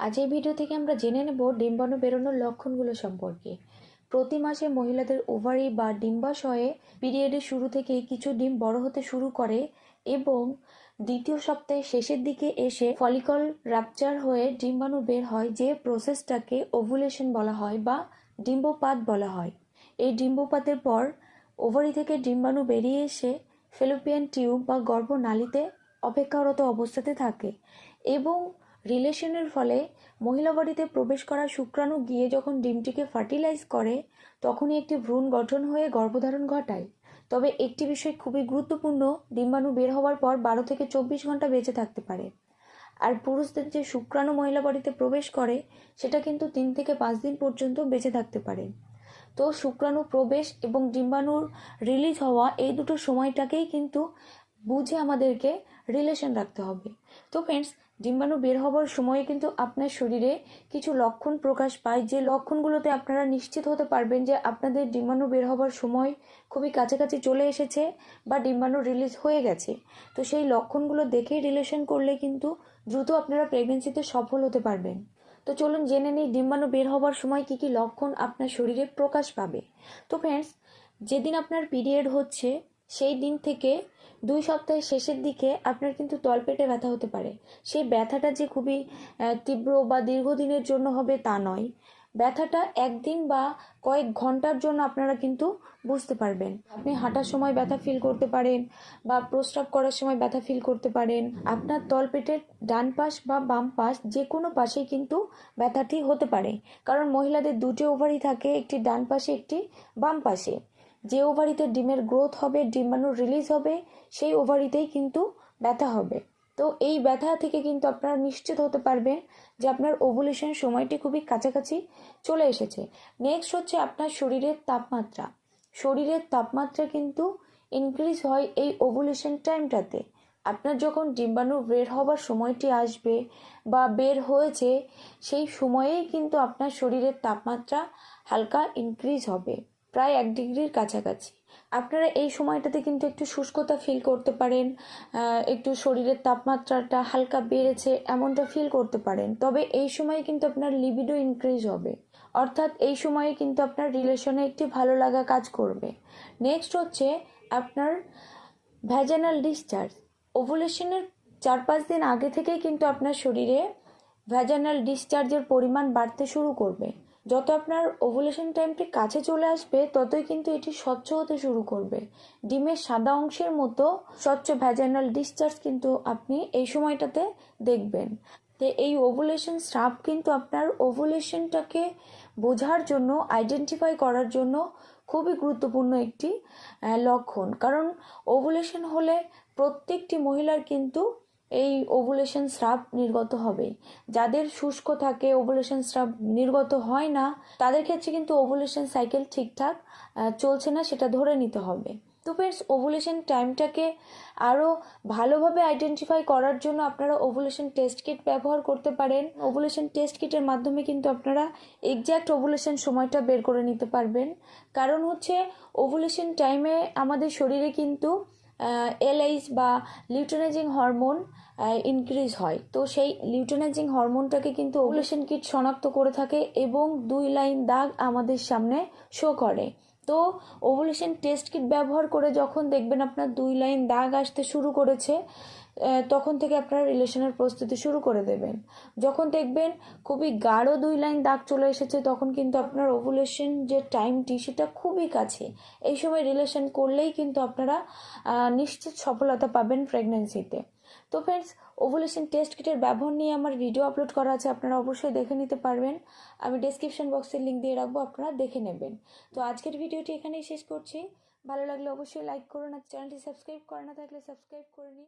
আজ এই ভিডিও থেকে আমরা জেনে নেব ডিম্বাণু বেরোনোর লক্ষণগুলো সম্পর্কে। প্রতি মাসে মহিলাদের ওভারি বা ডিম্বাশয়ে পিরিয়ডের শুরু থেকে কিছু ডিম বড় হতে শুরু করে এবং দ্বিতীয় সপ্তাহের শেষের দিকে এসে ফলিকল রাপচার হয়ে ডিম্বাণু বের হয়, যে প্রসেসটাকে ওভুলেশন বলা হয় বা ডিম্বপাত বলা হয়। এই ডিম্বপাতের পর ওভারি থেকে ডিম্বাণু বেরিয়ে এসে ফেলোপিয়ান টিউব বা গর্ভনালীতে অপেক্ষারত অবস্থাতে থাকে এবং রিলেশনের ফলে মহিলা বডিতে প্রবেশ করা শুক্রাণু গিয়ে যখন ডিমটিকে ফার্টিলাইজ করে, তখনই একটি ভ্রূণ গঠন হয়ে গর্ভধারণ ঘটায়। তবে একটি বিষয় খুবই গুরুত্বপূর্ণ, ডিম্বাণু বের হওয়ার পর বারো থেকে চব্বিশ ঘণ্টা বেঁচে থাকতে পারে। আর পুরুষদের যে শুক্রাণু মহিলা বডিতে প্রবেশ করে, সেটা কিন্তু তিন থেকে পাঁচ দিন পর্যন্ত বেঁচে থাকতে পারে। তো শুক্রাণু প্রবেশ এবং ডিম্বাণুর রিলিজ হওয়া এই দুটো সময়টাকেই কিন্তু বুঝে আমাদেরকে রিলেশন রাখতে হবে। তো ফ্রেন্ডস ডিম্বাণু বের হবার সময়ে কিন্তু আপনার শরীরে কিছু লক্ষণ প্রকাশ পায়। যে লক্ষণগুলোতে আপনারা নিশ্চিত হতে পারবেন যে আপনাদের ডিম্বাণু বের হবার সময় খুবই কাছাকাছি চলে এসেছে বা ডিম্বাণু রিলিজ হয়ে গেছে। তো সেই লক্ষণগুলো দেখেই রিলেশন করলে কিন্তু দ্রুত আপনারা প্রেগনেন্সিতে সফল হতে পারবেন। তো চলুন জেনে নিই ডিম্বাণু বের হবার সময় কি কি লক্ষণ আপনার শরীরে প্রকাশ পাবে। তো ফ্রেন্ডস যেদিন আপনার পিরিয়ড হচ্ছে সেই দিন থেকে দুই সপ্তাহের শেষের দিকে আপনার কিন্তু তলপেটে ব্যথা হতে পারে। সেই ব্যথাটা যে খুবই তীব্র বা দীর্ঘদিনের জন্য হবে তা নয়। ব্যথাটা একদিন বা কয়েক ঘণ্টার জন্য আপনারা কিন্তু বুঝতে পারবেন। আপনি হাঁটার সময় ব্যথা ফিল করতে পারেন বা প্রস্রাব করার সময় ব্যথা ফিল করতে পারেন। আপনার তলপেটের ডান পাশ বা বাম পাশ যে কোনো পাশেই কিন্তু ব্যথাটি হতে পারে। কারণ মহিলাদের দুটি ওভারই থাকে, একটি ডান পাশে, একটি বাম পাশে। যে ওভারিতে ডিমের গ্রোথ হবে ডিম্বাণু রিলিজ হবে, সেই ওভারিতেই কিন্তু ব্যথা হবে। তো এই ব্যথা থেকে কিন্তু আপনারা নিশ্চিত হতে পারবেন যে আপনার ওভুলেশন সময়টি খুবই কাছাকাছি চলে এসেছে। নেক্সট হচ্ছে আপনার শরীরের তাপমাত্রা। শরীরের তাপমাত্রা কিন্তু ইনক্রিজ হয় এই ওভুলেশন টাইমটাতে আপনার যখন ডিম্বাণু বের হবার সময়টি আসবে বা বের হয়েছে, সেই সময়েই কিন্তু আপনার শরীরের তাপমাত্রা হালকা ইনক্রিজ হবে। প্রায় এক ডিগ্রির কাছাকাছি। আপনারা এই সময়টাতে কিন্তু একটু শুষ্কতা ফিল করতে পারেন একটু শরীরের তাপমাত্রাটা হালকা বেড়েছে এমনটা ফিল করতে পারেন। তবে এই সময় কিন্তু আপনার লিবিডো ইনক্রিজ হবে। অর্থাৎ এই সময়ে কিন্তু আপনার রিলেশনে একটি ভালো লাগা কাজ করবে। নেক্সট হচ্ছে আপনার ভ্যাজানাল ডিসচার্জ ওভুলেশনের চার পাঁচ দিন আগে থেকেই কিন্তু আপনার শরীরে ভ্যাজানাল ডিসচার্জের পরিমাণ বাড়তে শুরু করবে। যত আপনার ওভুলেশন টাইমটি কাছে চলে আসবে, ততই কিন্তু এটি স্বচ্ছ হতে শুরু করবে। ডিমের সাদা অংশের মতো স্বচ্ছ ভ্যাজানাল ডিসচার্জ কিন্তু আপনি এই সময়টাতে দেখবেন। তো এই ওভুলেশন স্রাব কিন্তু আপনার ওভুলেশনটাকে বোঝার জন্য আইডেন্টিফাই করার জন্য খুবই গুরুত্বপূর্ণ একটি লক্ষণ। কারণ ওভুলেশন হলে প্রত্যেকটি মহিলার কিন্তু এই ওভুলেশন স্রাব নির্গত হবে। যাদের শুষ্ক থাকে ওভুলেশন স্রাব নির্গত হয় না, তাদের ক্ষেত্রে কিন্তু ওভুলেশন সাইকেল ঠিকঠাক চলছে না, সেটা ধরে নিতে হবে। তো ফ্রেন্ডস ওভুলেশন টাইমটাকে আরও ভালোভাবে আইডেন্টিফাই করার জন্য আপনারা ওভুলেশন টেস্ট কিট ব্যবহার করতে পারেন। ওভুলেশন টেস্ট কিটের মাধ্যমে কিন্তু আপনারা এক্স্যাক্ট ওভুলেশন সময়টা বের করে নিতে পারবেন। কারণ হচ্ছে ওভুলেশন টাইমে আমাদের শরীরে কিন্তু এলআইস বা লিউটেনাইজিং হরমোন ইনক্রিজ হয়। তো সেই লিউটেনাইজিং হরমোনটাকে কিন্তু ওভুলেশন কিট শনাক্ত করে থাকে এবং দুই লাইন দাগ আমাদের সামনে শো করে। তো ওভুলেশন টেস্ট কিট ব্যবহার করে যখন দেখবেন আপনার দুই লাইন দাগ আসতে শুরু করেছে তখন থেকে আপনারা রিলেশনের প্রস্তুতি শুরু করে দেবেন। যখন দেখবেন খুবই গাঢ় দুই লাইন দাগ চলে এসেছে, তখন কিন্তু আপনার ওভুলেশন যে টাইমটি সেটা খুবই কাছে। এই সময় রিলেশন করলেই কিন্তু আপনারা নিশ্চিত সফলতা পাবেন প্রেগনেন্সিতে তো ফ্রেন্ডস ওভুলেশন টেস্ট কিটের ব্যবহার নিয়ে আমার ভিডিও আপলোড করা আছে, আপনারা অবশ্যই দেখে নিতে পারবেন। আমি ডেসক্রিপশন বক্সের লিঙ্ক দিয়ে রাখব, আপনারা দেখে নেবেন। তো আজকের ভিডিওটি এখানেই শেষ করছি। ভালো লাগলে অবশ্যই লাইক করুন আর চ্যানেলটি সাবস্ক্রাইব করা না থাকলে সাবস্ক্রাইব করে নিন।